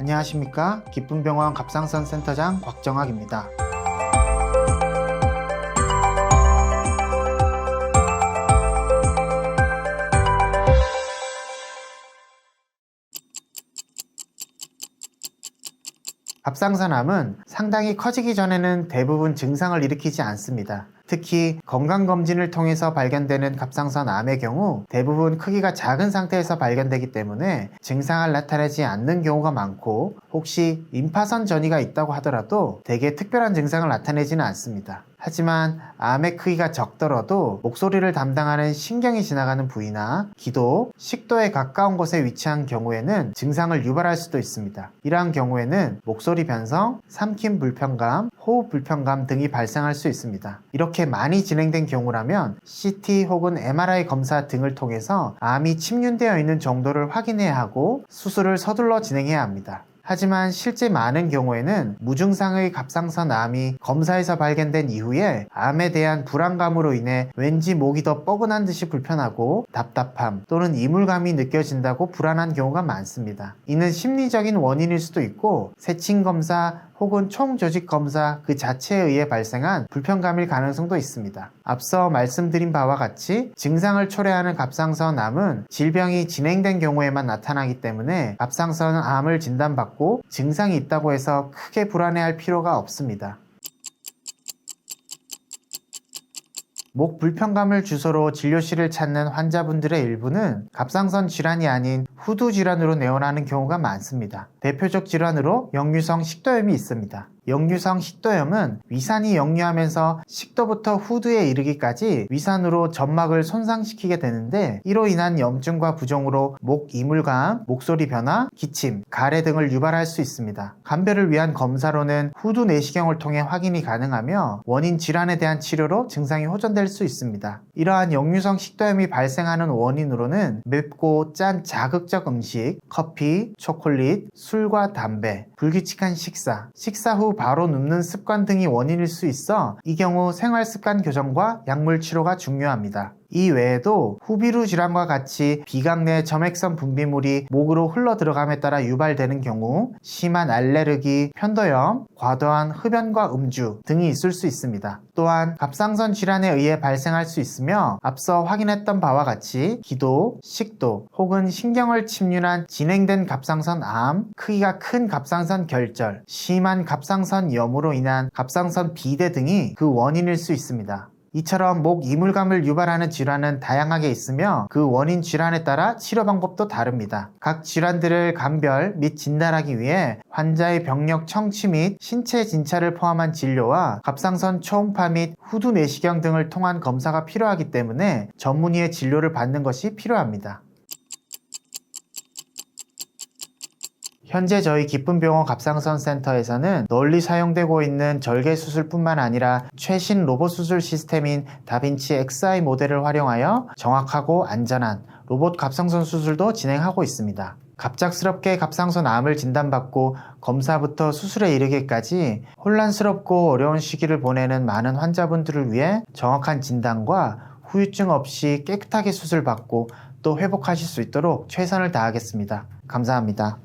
안녕하십니까 기쁨병원 갑상선 센터장 곽정학입니다. 갑상선암은 상당히 커지기 전에는 대부분 증상을 일으키지 않습니다. 특히 건강검진을 통해서 발견되는 갑상선 암의 경우 대부분 크기가 작은 상태에서 발견되기 때문에 증상을 나타내지 않는 경우가 많고 혹시 임파선 전이가 있다고 하더라도 대개 특별한 증상을 나타내지는 않습니다. 하지만 암의 크기가 적더라도 목소리를 담당하는 신경이 지나가는 부위나 기도, 식도에 가까운 곳에 위치한 경우에는 증상을 유발할 수도 있습니다. 이러한 경우에는 목소리 변성, 삼킴 불편감, 호흡 불편감 등이 발생할 수 있습니다. 이렇게 많이 진행된 경우라면 CT 혹은 MRI 검사 등을 통해서 암이 침륜되어 있는 정도를 확인해야 하고 수술을 서둘러 진행해야 합니다. 하지만 실제 많은 경우에는 무증상의 갑상선 암이 검사에서 발견된 이후에 암에 대한 불안감으로 인해 왠지 목이 더 뻐근한 듯이 불편하고 답답함 또는 이물감이 느껴진다고 불안한 경우가 많습니다. 이는 심리적인 원인일 수도 있고 세친 검사 혹은 총조직 검사 그 자체에 의해 발생한 불편감일 가능성도 있습니다. 앞서 말씀드린 바와 같이 증상을 초래하는 갑상선 암은 질병이 진행된 경우에만 나타나기 때문에 갑상선 암을 진단받고 증상이 있다고 해서 크게 불안해할 필요가 없습니다. 목 불편감을 주소로 진료실을 찾는 환자분들의 일부는 갑상선 질환이 아닌 후두 질환으로 내원하는 경우가 많습니다. 대표적 질환으로 역류성 식도염이 있습니다. 역류성 식도염은 위산이 역류하면서 식도부터 후두에 이르기까지 위산으로 점막을 손상시키게 되는데 이로 인한 염증과 부종으로 목 이물감, 목소리 변화, 기침, 가래 등을 유발할 수 있습니다. 감별을 위한 검사로는 후두 내시경을 통해 확인이 가능하며 원인 질환에 대한 치료로 증상이 호전될 수 있습니다. 이러한 역류성 식도염이 발생하는 원인으로는 맵고 짠 자극적 음식, 커피, 초콜릿, 술과 담배, 불규칙한 식사, 식사 후 바로 눕는 습관 등이 원인일 수 있어 이 경우 생활 습관 교정과 약물 치료가 중요합니다. 이 외에도 후비루 질환과 같이 비강 내 점액선 분비물이 목으로 흘러 들어감에 따라 유발되는 경우 심한 알레르기, 편도염, 과도한 흡연과 음주 등이 있을 수 있습니다. 또한 갑상선 질환에 의해 발생할 수 있으며 앞서 확인했던 바와 같이 기도, 식도 혹은 신경을 침륜한 진행된 갑상선 암, 크기가 큰 갑상선 결절, 심한 갑상선 염으로 인한 갑상선 비대 등이 그 원인일 수 있습니다. 이처럼 목 이물감을 유발하는 질환은 다양하게 있으며 그 원인 질환에 따라 치료 방법도 다릅니다. 각 질환들을 감별 및 진단하기 위해 환자의 병력 청취 및 신체 진찰을 포함한 진료와 갑상선 초음파 및 후두 내시경 등을 통한 검사가 필요하기 때문에 전문의의 진료를 받는 것이 필요합니다. 현재 저희 기쁨병원 갑상선 센터에서는 널리 사용되고 있는 절개 수술뿐만 아니라 최신 로봇 수술 시스템인 다빈치 XI 모델을 활용하여 정확하고 안전한 로봇 갑상선 수술도 진행하고 있습니다. 갑작스럽게 갑상선 암을 진단받고 검사부터 수술에 이르기까지 혼란스럽고 어려운 시기를 보내는 많은 환자분들을 위해 정확한 진단과 후유증 없이 깨끗하게 수술받고 또 회복하실 수 있도록 최선을 다하겠습니다. 감사합니다.